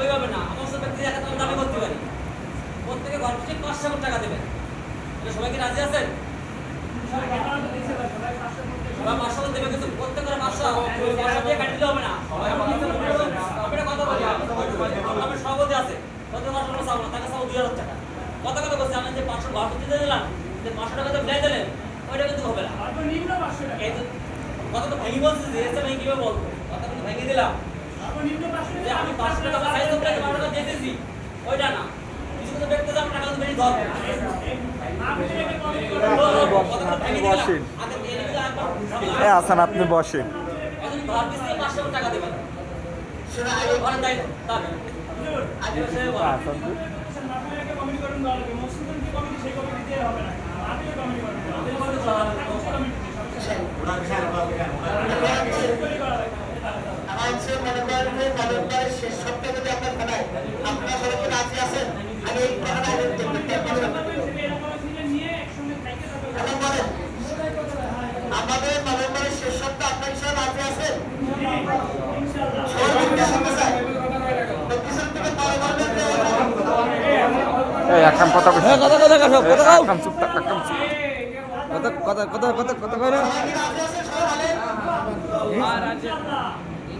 ওইভাবে না আমার সাথে ব্যক্তি এক হাজার দাবি করতে পারি। প্রত্যেকে ঘর পিছিয়ে পাঁচশো টাকা দেবেন। এটা সবাই কি রাজি আছেন? সবাই পাঁচশো দেবে কিন্তু প্রত্যেকের পাঁচশো পাঁচশো দিয়ে কাটি হবে না। কথা বলি আমার সভাপতি আছে। কত পাঁচশো টাকা চাবো না? তাকে চাবো দুই হাজার টাকা। কত কথা বলছি আমি যে পাঁচশো ঘর দিলাম যে পাঁচশো টাকা তো মিলাই দিলেন ওইটা কিন্তু হবে না। এই তো কথা তো ভেঙে বলছি যে কীভাবে বলব? কথা কিন্তু ভেঙে দিলাম। আমি পাঁচশো টাকা সাইজ টাকা বারো টাকা দিয়েছি ওইটা না। কিছু কিছু ব্যক্তি আমি টাকা বেরিয়ে ধরবো কথাটা ভেঙে দিলাম বসেন। এ আসান আপনি বসেন টাকা দেবেন আগে। আমার যে নভেম্বরের শেষ সপ্তাহে যদি আমরা খেলায় আপনারা সবাই কি রাজি আছেন? আমি এই বলেন আমাদের নভেম্বরের শেষ সপ্তাহ আপনার সবাই রাজি আছেন? সবাই মিলে শুনতে চাই তো পিছন থেকে পরে বলবেন যে এই একখান কথা কথা কথা কথা কথা কথা কথা কথা কথা কথা কই না সবাই কি রাজি আছেন? সবাই সবাই আলোচনা বলেন। ইনশাআল্লাহ। বলবেন শুনুন আমি কথা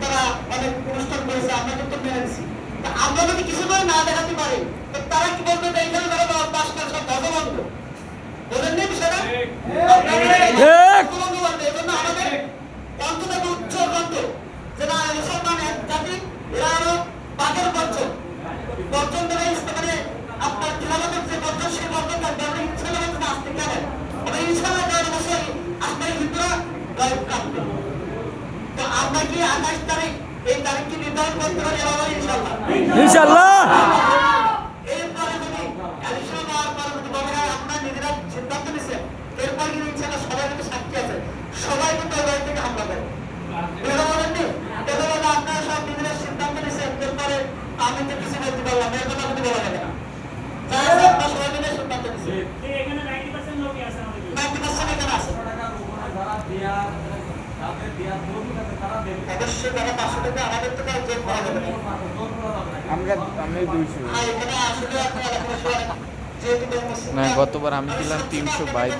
তারা অনেকে অনুষ্ঠান করেছে আমরা যদি কিছু করে না দেখাতে পারি তারা কি বলবে এইখানে তারা পাশ করে সব ধর্মবন্ধ বোঝেন নি বিষয়টা ঠিক। ধর্মবন্ধ বলবে এই জন্য আমাদের অন্তত একটা উচ্চ কণ্ঠ যেটা মুসলমান এক জাতি এরা আরও বাঘের বর্জন বর্জন দেবে মানে আপনার খেলাধুলার যে বর্জন সেই বর্জন থাকবে আমরা ইনশাল্লাহ বলতে আসতে পারে আমরা ইনশাল্লাহ গায়ে বছর আসলে হিন্দুরা গায়ে কাঁপবে তো আমরা কি আঠাশ তারিখ এই তারিখ নির্ধারণ করতে পারি এবার ইনশাল্লাহ ইনশাআল্লাহ এরপরে যদি election হওয়ার পরে যদি বলে, হ্যাঁ, আপনারা নিজেরা সিদ্ধান্ত নিছেন, এরপরে কিন্তু ইনশাআল্লাহ সবাই কিন্তু সাক্ষী আছে। সবাই কিন্তু ওই থেকে হামলা করে। আপনারা সব নিজেরা সিদ্ধান্ত নিছেন, এরপরে আমি তো কিছু বলতে পারলাম এর কথা কিন্তু বলা যাবে না। যা আছে আপনারা সবাই মিলে সিদ্ধান্ত নিছেন। 90% এখানে আছে। অবশ্যই তারা 500 টাকা আমাদের থেকে আর জোর করা যাবে আমরা আমি দুইশো। ধর্ম না গতবার আমি দিলাম তিনশো বাইশ